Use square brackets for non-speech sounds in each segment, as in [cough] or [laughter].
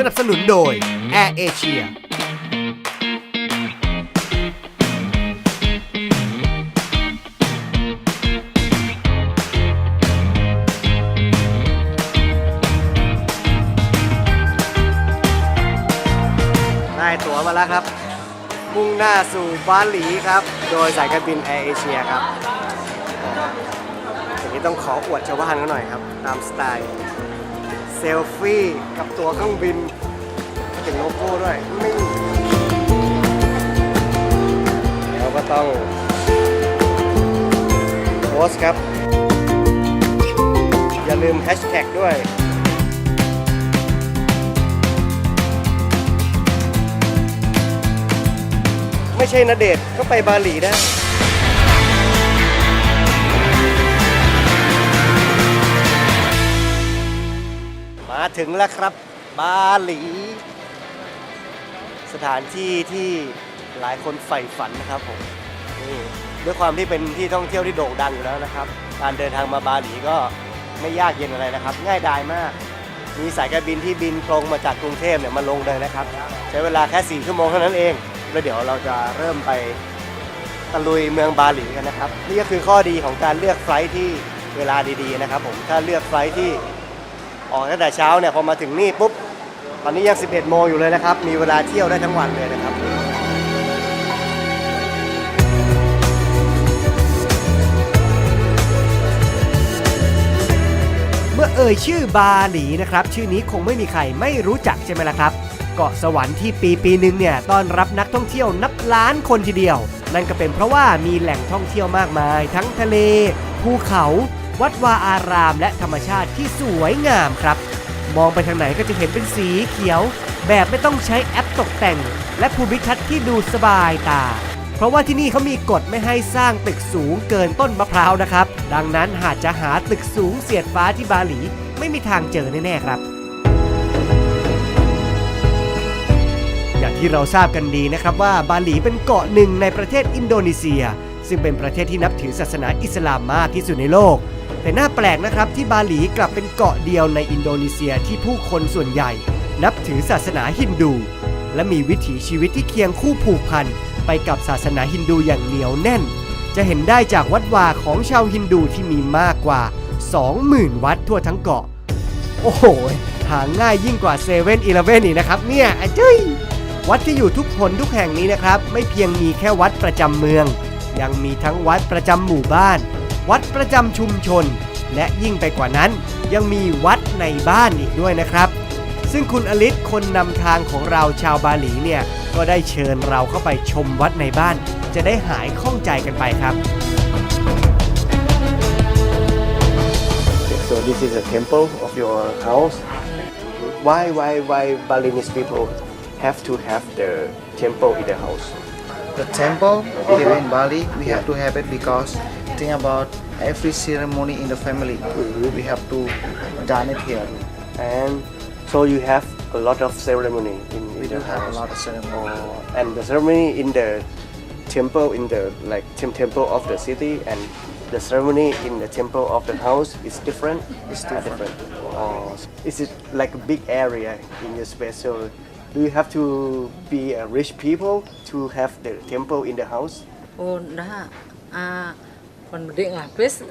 สนับสนุนโดย Air Asia ได้ตั๋วมาแล้วครับ มุ่งหน้าสู่บาหลีครับ โดยสายการบินแอร์เอเชียครับอย่างนี้ต้องขออวดชาวบ้านเขาหน่อยครับ ตามสไตล์ เซลฟี่กับตัวเครื่องบิน เป็นโลโก้ด้วยนี่แล้วก็ต้องโพสครับ อย่าลืมแฮชแท็กด้วยไม่ใช่นาเดชก็ไปบาหลีได้มาถึงแล้วครับ บาหลี สถานที่ที่หลายคนใฝ่ฝันนะครับผมนี่ด้วยความที่เป็นที่ท่องเที่ยวที่โด่งดังอยู่แล้วนะครับ การเดินทางมาบาหลีก็ไม่ยากเย็นอะไรนะครับ ง่ายดายมาก มีสายการบินที่บินตรงมาจากกรุงเทพเนี่ยมาลงเลยนะครับ ใช้เวลาแค่4ชั่วโมงเท่านั้นเองแล้วเดี๋ยวเราจะเริ่มไปตะลุยเมืองบาหลีกันนะครับ นี่ก็คือข้อดีของการเลือกไฟล์ที่เวลาดีๆนะครับ ผมถ้าเลือกไฟล์ที่ออกตั้งแต่เช้าเนี่ยพอมาถึงนี่ปุ๊บ ตอนนี้ยัง 11 โมงอยู่เลยนะครับ มีเวลาเที่ยวได้ทั้งวันเลยนะครับ เมื่อเอ่ยชื่อบาหลีนะครับ ชื่อนี้คงไม่มีใครไม่รู้จักใช่ไหมล่ะครับ เกาะสวรรค์ที่ปีปีหนึ่งเนี่ยต้อนรับนักท่องเที่ยวนับล้านคนทีเดียว นั่นก็เป็นเพราะว่ามีแหล่งท่องเที่ยวมากมาย ทั้งทะเล ภูเขา วัดวาอาราม และธรรมชาติที่สวยงามครับ มองไปทางไหนก็จะเห็นเป็นสีเขียว แบบไม่ต้องใช้แอปตกแต่ง และภูมิทัศน์ที่ดูสบายตา เพราะว่าที่นี่เขามีกฎไม่ให้สร้างตึกสูงเกินต้นมะพร้าวนะครับ ดังนั้นหากจะหาตึกสูงเสียดฟ้าที่บาหลี ไม่มีทางเจอแน่ๆครับอย่างที่เราทราบกันดีนะครับว่าบาหลีเป็นเกาะหนึ่งในประเทศอินโดนีเซีย ซึ่งเป็นประเทศที่นับถือศาสนาอิสลามมากที่สุดในโลก แต่น่าแปลกนะครับที่บาหลีกลับเป็นเกาะเดียวในอินโดนีเซียที่ผู้คนส่วนใหญ่ นับถือศาสนาฮินดู และมีวิถีชีวิตที่เคียงคู่ผูกพันไปกับศาสนาฮินดูอย่างเหนียวแน่น จะเห็นได้จากวัดวาของชาวฮินดูที่มีมากกว่า 20,000 วัดทั่วทั้งเกาะ โอ้โหหาง่ายยิ่งกว่าเซเว่นอีเลฟเว่นอีกนะครับเนี่ยไอ้จุ้ยวัดที่อยู่ทุกคนทุกแห่งนี้นะครับ ไม่เพียงมีแค่วัดประจำเมือง ยังมีทั้งวัดประจำหมู่บ้าน วัดประจำชุมชน และยิ่งไปกว่านั้น ยังมีวัดในบ้านอีกด้วยนะครับ ซึ่งคุณอลิศคนนำทางของเราชาวบาหลีเนี่ย ก็ได้เชิญเราเข้าไปชมวัดในบ้าน จะได้หายข้องใจกันไปครับ So this is a temple of your house. Why why why Balinese people have to have the temple in the house? The temple here in Bali, we have to have it because think about every ceremony in the family. We have to done it here. And so you have a lot of ceremony in, in We the do have a lot of ceremony. Oh, and the ceremony in the temple in the like temple of the city and the ceremony in the temple of the house is different. It's Ah, different. Oh, is it like a big area in your space? So do you have to be a rich people to have the temple in the house? Oh, enggak. Ah, kon gede ngapis.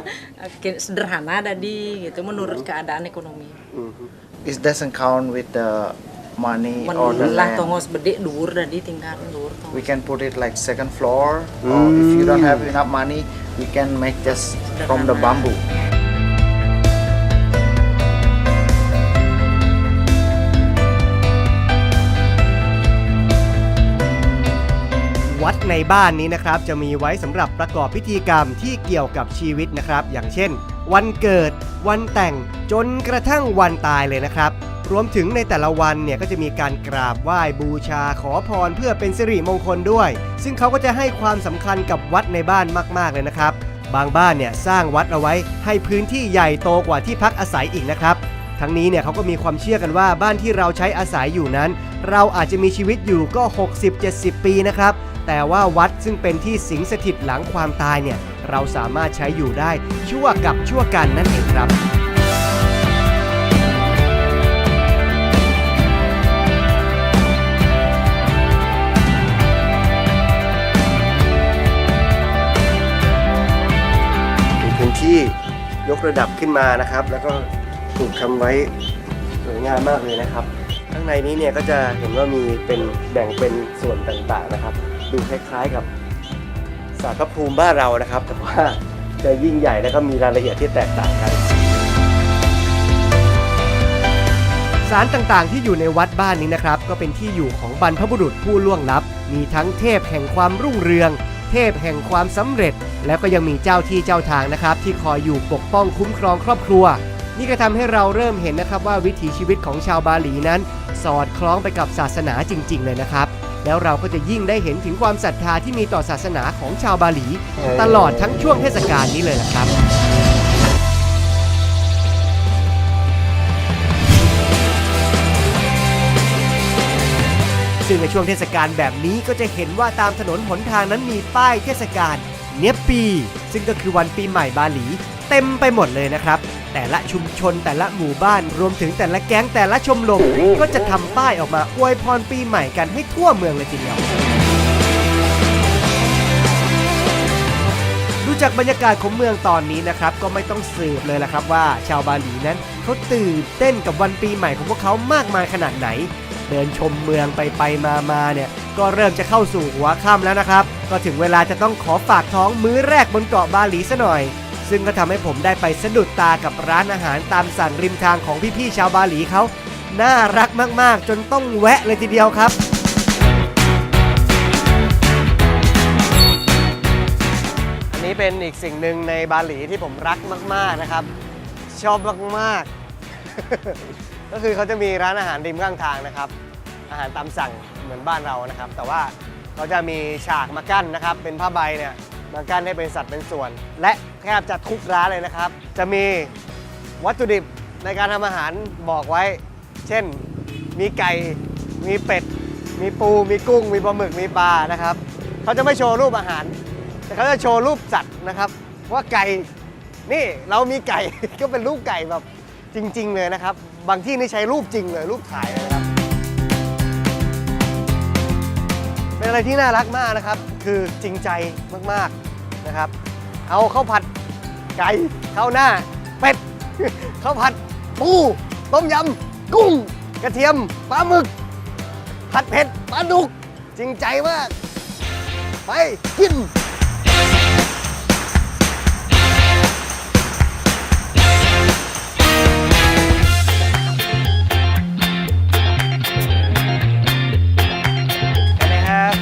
[laughs] Sederhana tadi gitu menurut keadaan ekonomi. It doesn't count with the money or the land. tongos gede dhuwur tadi tingkat dhuwur tongos. We can put it like second floor, or if you don't have enough money, we can make just from the bamboo. ในบ้านนี้นะครับจะมีไว้สำหรับประกอบพิธีกรรมที่เกี่ยวกับชีวิตนะครับ อย่างเช่น วันเกิด วันแต่งจนกระทั่งวันตายเลยนะครับ รวมถึงในแต่ละวันเนี่ยก็จะมีการกราบไหว้บูชาขอพรเพื่อเป็นสิริมงคลด้วย ซึ่งเขาก็จะให้ความสำคัญกับวัดในบ้านมากๆเลยนะครับ บางบ้านเนี่ยสร้างวัดเอาไว้ให้พื้นที่ใหญ่โตกว่าที่พักอาศัยอีกนะครับทั้งนี้เนี่ยเขาก็มีความเชื่อกันว่าบ้านที่เราใช้อาศัยอยู่นั้น เราอาจจะมีชีวิตอยู่ก็ 60-70 ปีนะครับ แต่ว่าวัดซึ่งเป็นที่สิงสถิตหลังความตายเนี่ยเราสามารถใช้อยู่ได้ชั่วกับชั่วกันนั่นเองครับพื้นที่ยกระดับขึ้นมานะครับ แล้วก็ถูกทำไว้สวยงามมากเลยนะครับ ข้างในนี้เนี่ยก็จะเห็นว่ามีเป็นแบ่งเป็นส่วนต่างๆนะครับ ดูคล้ายๆกับสารพระภูมิบ้านเรานะครับ แต่ว่าจะยิ่งใหญ่แล้วก็มีรายละเอียดที่แตกต่างกันสารต่างๆ ที่อยู่ในวัดบ้านนี้นะครับ ก็เป็นที่อยู่ของบรรพบุรุษผู้ล่วงลับ มีทั้งเทพแห่งความรุ่งเรือง เทพแห่งความสำเร็จ แล้วก็ยังมีเจ้าที่เจ้าทางนะครับ ที่คอยอยู่ปกป้องคุ้มครองครอบครัว นี่ก็ทำให้เราเริ่มเห็นนะครับว่าวิถีชีวิตของชาวบาหลีนั้น สอดคล้องไปกับศาสนาจริง ๆ เลยนะครับ แล้วเราก็จะยิ่งได้เห็นถึงความศรัทธาที่มีต่อศาสนาของชาวบาหลี ตลอดทั้งช่วงเทศกาลนี้เลยละครับ ซึ่งในช่วงเทศกาลแบบนี้ก็จะเห็นว่าตามถนนหนทางนั้นมีป้ายเทศกาลเนียบปี ซึ่งก็คือวันปีใหม่บาหลี เต็มไปหมดเลยนะครับ แต่ละชุมชนแต่ละหมู่บ้านรวมถึงแต่ละแก๊งแต่ละชมรมก็จะทำป้ายออกมาอวยพรปีใหม่กันให้ทั่วเมืองเลยทีเดียวดูจากบรรยากาศของเมืองตอนนี้นะครับ ก็ไม่ต้องสืบเลยละครับว่า ชาวบาหลีนั้นเขาตื่นเต้นกับวันปีใหม่ของพวกเขามากมายขนาดไหน เดินชมเมืองไปไปมามาเนี่ย ก็เริ่มจะเข้าสู่หัวค่ำแล้วนะครับ ก็ถึงเวลาจะต้องขอฝากท้องมื้อแรกบนเกาะบาหลีซะหน่อย ซึ่งก็ทำให้ผมได้ไปสะดุดตากับร้านอาหารตามสั่งริมทางของพี่ๆชาวบาหลีเขา น่ารักมากๆ จนต้องแวะเลยทีเดียวครับ อันนี้เป็นอีกสิ่งหนึ่งในบาหลีที่ผมรักมากๆนะครับ ชอบมากๆ ก็คือเขาจะมีร้านอาหารริมข้างทางนะครับ อาหารตามสั่งเหมือนบ้านเรานะครับ แต่ว่าเขาจะมีฉากมากั้นนะครับ เป็นผ้าใบเนี่ยมากั้นให้เป็นสัดเป็นส่วน และ แทบจะทุกร้านเลยนะครับ จะมีวัตถุดิบในการทำอาหารบอกไว้ เช่น มีไก่ มีเป็ด มีปู มีกุ้ง มีปลาหมึก มีปลานะครับ เขาจะไม่โชว์รูปอาหาร แต่เขาจะโชว์รูปสัตว์นะครับ ว่าไก่ นี่เรามีไก่ ก็เป็นรูปไก่แบบจริง ๆ เลยนะครับ บางที่นี่ใช้รูปจริงเลยรูปถ่ายเลยนะครับ เป็นอะไรที่น่ารักมากนะครับ คือจริงใจมากๆนะครับ เอาข้าวผัด ไก่ข้าวหน้า เป็ดข้าวผัด ปู ต้มยำ กุ้ง กระเทียมปลาหมึก ผัดเผ็ดปลาดุก จริงใจมาก ไปกิน Can I have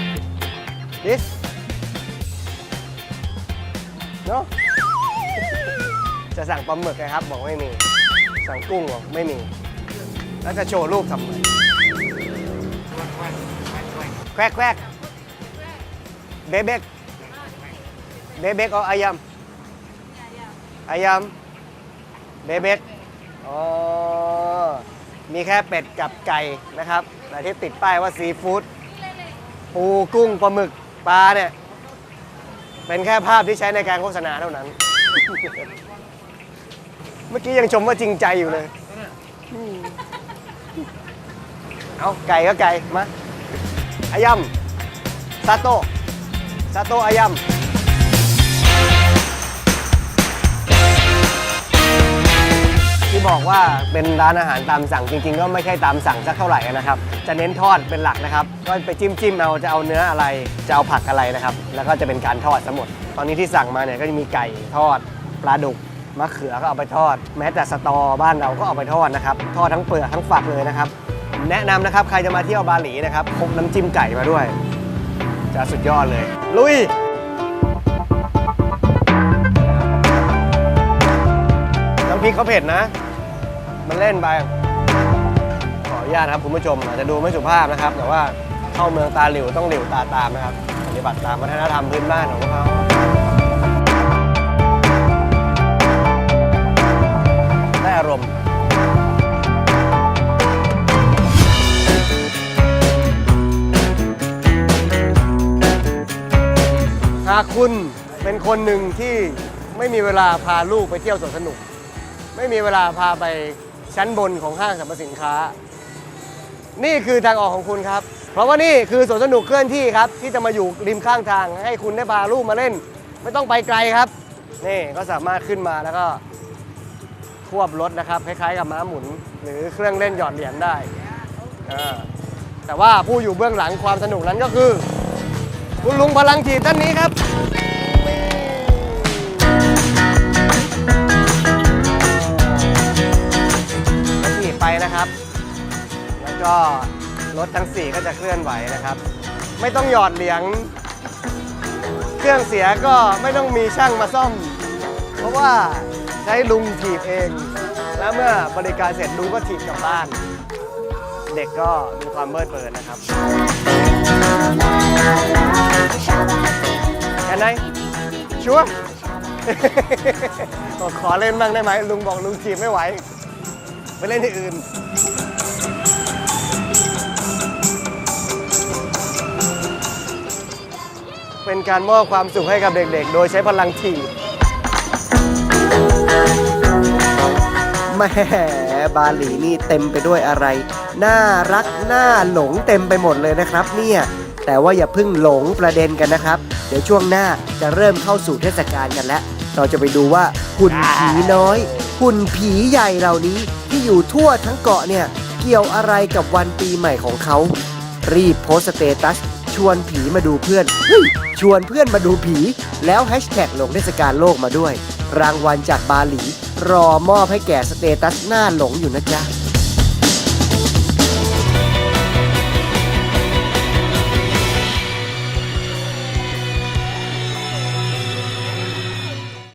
this? No? จะสั่งปลาหมึกนะครับ บอกไม่มี สั่งกุ้งบอกไม่มี แล้วจะโชว์รูปทำไมแควกแควกเบเบกเบเบกเอาอายำอายำเบเบกอ๋อ มีแค่เป็ดกับไก่นะครับ แต่ที่ติดป้ายว่าซีฟู้ดปูกุ้งปลาหมึกปลาเนี่ย เป็นแค่ภาพที่ใช้ในการโฆษณาเท่านั้น เมื่อกี้ยังชมว่าจริงใจอยู่เลยอืมเอาไก่ก็ไก่ มาอายำซาโตะซาโตะอายำที่บอกว่าเป็นร้านอาหารตามสั่งจริง ๆ ก็ไม่ใช่ตามสั่งสักเท่าไหร่นะครับ จะเน้นทอดเป็นหลักนะครับ ก็ไปจิ้มจิ้มๆเอาจะเอาเนื้ออะไร จะเอาผักอะไรนะครับ แล้วก็จะเป็นการทอดทั้งหมด ตอนนี้ที่สั่งมาเนี่ยก็จะมีไก่ทอดปลาดุก มะเขือก็เอาไปทอด แม้แต่สตอบ้านเราก็เอาไปทอดนะครับ ทอดทั้งเปลือกทั้งฝักเลยนะครับ แนะนำนะครับใครจะมาเที่ยวบาหลีนะครับพกน้ำจิ้มไก่มาด้วย จะสุดยอดเลย ลุยน้ำพริกเขาเผ็ดนะ มันเล่นไปขออนุญาตนะครับคุณผู้ชมอาจจะดูไม่สุภาพนะครับ แต่ว่าเข้าเมืองตาหลิวต้องหลิวตาตามนะครับปฏิบัติตามวัฒนธรรมพื้นบ้านของพวกเขาากคุณเป็นคนหนึ่งที่ไม่มีเวลาพาลูกไปเที่ยวสวนสนุก ไม่มีเวลาพาไปชั้นบนของห้างสรรพสินค้า นี่คือทางออกของคุณครับ เพราะว่านี่คือสวนสนุกเคลื่อนที่ครับ ที่จะมาอยู่ริมข้างทาง ให้คุณได้พาลูกมาเล่น ไม่ต้องไปไกลครับนี่ก็สามารถขึ้นมาแล้วก็ควบรถนะครับคล้ายๆ กับม้าหมุน หรือเครื่องเล่นหยอดเหรียญได้แต่ว่าผู้อยู่เบื้องหลังความสนุกนั้นก็คือ คุณลุงพลังจีตท่านนี้ครับก็ถีบไปนะครับ แล้วก็รถทั้ง 4 ก็จะเคลื่อนไหวนะครับ ไม่ต้องหยอดเหรียญเครื่องเสียก็ไม่ต้องมีช่างมาซ่อม เพราะว่าใช้ลุงถีบเอง แล้วเมื่อบริการเสร็จลุงก็ถีบกลับบ้าน เด็กก็มีความเบิดเบิดนะครับ แอนไหนชัวร์บอกขอเล่นบ้างได้ไหมลุงบอกลุงถีบไม่ไหว ไปเล่นที่อื่น เป็นการมอบความสุขให้กับเด็กๆ โดยใช้พลังถีบแหม่บาหลีนี่เต็มไปด้วยอะไร น่ารัก น่าหลงเต็มไปหมดเลยนะครับเนี่ย แต่ว่าอย่าเพิ่งหลงประเด็นกันนะครับ เดี๋ยวช่วงหน้าจะเริ่มเข้าสู่เทศกาลกันแล้ว เราจะไปดูว่าหุ่นผีน้อย หุ่นผีใหญ่เหล่านี้ที่อยู่ทั่วทั้งเกาะเนี่ย เกี่ยวอะไรกับวันปีใหม่ของเขา รีบโพสต์สเตตัสชวนผีมาดูเพื่อนเฮ้ยชวนเพื่อนมาดูผี แล้วแฮชแท็กลงเทศกาลโลกมาด้วย รางวัลจากบาหลี รอมอบให้แก่สเตตัสหน้าหลงอยู่นะจ๊ะ